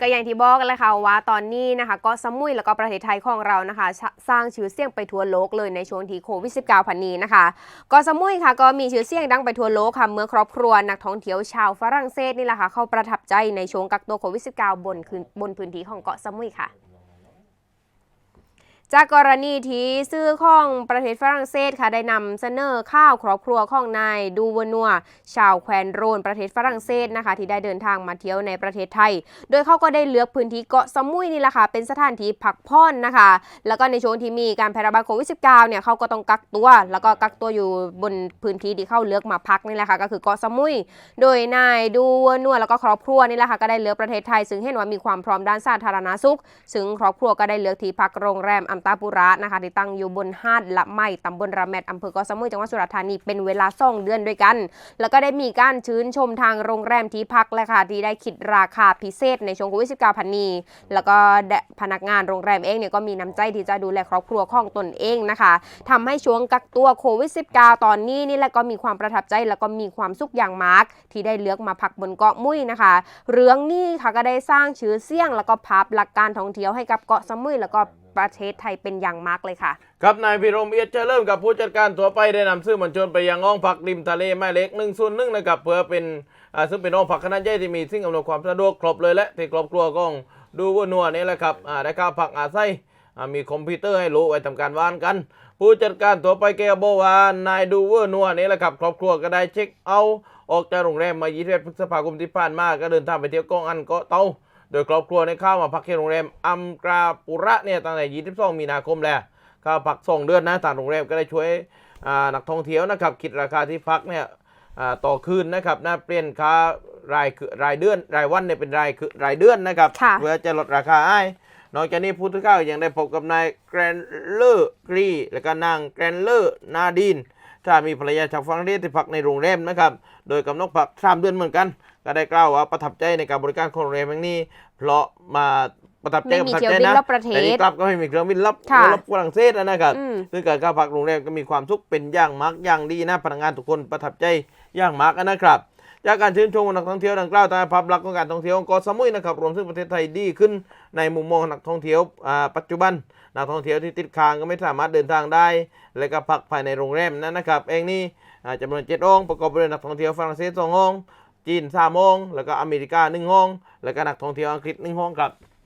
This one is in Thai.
ก็อย่างที่บอกกันเลยค่ะว่าตอนนี้นะคะก็สมุยแล้วก็ประเทศไทยของเรานะคะ สร้างชื่อเสียงไปทั่วโลกเลยในช่วงที่โควิด -19 พันนี้นะคะเก็สมุยค่ะก็มีชื่อเสียงดังไปทั่วโลกค่ะเมื่อครอบครัวนักท่องเที่ยวชาวฝรั่งเศสนี่แหละค่ะเข้าประทับใจในช่วงกักตัวโควิด -19 บนบนพื้นที่ของเกาะสมุยค่ะ จากกรณีที่ซื้อของประเทศฝรั่งเศสค่ะได้นำเสนอข้าวครอบครัวของนายดูวนัว ชาวแคว้นโรนประเทศฝรั่งเศสนะคะ ที่ได้เดินทางมาเที่ยวในประเทศไทย โดยเขาก็ได้เลือกพื้นที่เกาะสมุยนี่แหละค่ะเป็นสถานที่พักผ่อนนะคะ แล้วก็ในช่วงที่มีการแพร่ระบาดโควิด -19 เนี่ยเขาก็ต้องกักตัว แล้วก็กักตัวอยู่บนพื้นที่ที่เขาเลือกมาพักนี่แหละค่ะก็คือเกาะสมุย โดยนายดูวนัวแล้วก็ครอบครัวนี่แหละค่ะก็ได้เลือกประเทศไทย ซึ่งเห็นว่ามีความพร้อมด้านสาธารณสุข ซึ่งครอบครัวก็ได้เลือกที่พักโรงแรมอัมตาปุระนะคะที่ตั้งอยู่บนหาดละไมตำบลระแมดอำเภอเกาะสมุยจังหวัดสุราษฎร์ธานีเป็นเวลาสองเดือนด้วยกัน แล้วก็ได้มีการชื่นชมทางโรงแรมที่พักเลยค่ะที่ได้คิดราคาพิเศษในช่วงโควิด -19 พันนีแล้วก็พนักงานโรงแรมเองเนี่ยก็มีน้ำใจที่จะดูแลครอบครัวของตนเองนะคะทำให้ช่วงกักตัวโควิด -19 ตอนนี้นี่แหละก็มีความประทับใจแล้วก็มีความสุขอย่างมากที่ได้เลือกมาพักบนเกาะมุ้ยนะคะ เรื่องนี้ค่ะก็ได้สร้างชื่อเสียง แล้วก็ภาพลักการท่องเที่ยวให้กับเกาะสมุยแล้วก็ ประเทศไทยเป็นอย่างมากเลยค่ะครับนายพิรมเอียดจะเริญกับผู้จัดการตัวไปได้นำซื้อมวลชนไปยังห้องพักริมทะเลแม่เล็กหนึ่งส่วนหนึ่งนะครับเพื่อเป็นซึ่งเป็นห้องพักขนาดใหญ่ที่มีสิ่งอำนวยความสะดวกครบเลยและที่ครอบครัวของดูวัวนัวนี่แหละครับได้ข้าวผักอาศัยมีคอมพิวเตอร์ให้รู้ไว้ทำการว่านกัน ผู้จัดการตัวไปแกบอกว่านายดูวัวนัวนี่แหละครับครอบครัวก็ได้เช็คเอาออกจากโรงแรมมา21พฤษภาคมที่ผ่านมาก็เดินทางไปเที่ยวกาะอันเกาะเตา โดยครอบครัวได้เข้ามาพักที่โรงแรมอัมกราปุระเนี่ยตั้งแต่ 22 มีนาคมแล้วเข้าพักสองเดือนนะทางโรงแรมก็ได้ช่วยอ่านักท่องเที่ยวนะครับคิดราคาที่พักเนี่ยอ่าต่อคืนนะครับนะเปลี่ยนค่ารายคือรายเดือนรายวันเนี่ยเป็นรายคือรายเดือนนะครับค่ะเพื่อจะลดราคาให้นอกจากนี้ผู้ที่เข้ายังได้พบกับนายแกรนเลอร์กรีและก็นางแกรนเลอร์นาดีน ถ้ามีภรรยาชาวฝรั่งเศสที่พักในโรงแรมนะครับ โดยกำหนดพักสามเดือนเหมือนกัน ก็ได้กล่าวว่าประทับใจในการบริการของโรงแรมแห่งนี้ เพราะมาประทับใจไม่มีประทับเที่ยวใจบินนะรอบประเทแต่นี่ศกลับก็ไม่มีเครื่องบินรับค่ะรับฝรั่งเศสนะครับอืมซึ่งการเข้าพักโรงแรมก็มีความสุขเป็นอย่างมากอย่างดีนะพนักงานทุกคนประทับใจอย่างมากนะครับ จากการชื่นชมนักท่องเที่ยวดังกล่าวทางภาพลักษณ์ของการท่องเที่ยวของเกาะสมุยนะครับรวมถึงประเทศไทยดีขึ้นในมุมมองนักท่องเที่ยวปัจจุบันนักท่องเที่ยวที่ติดค้างก็ไม่สามารถเดินทางได้ และก็พักภายในโรงแรมนั้นนะครับ เองนี่จำนวนเจ็ดองประกอบไปด้วยนักท่องเที่ยวฝรั่งเศสสององจีนสามองแล้วก็อเมริกาหนึ่งห้องแล้วก็นักท่องเที่ยวอังกฤษหนึ่งห้องครับ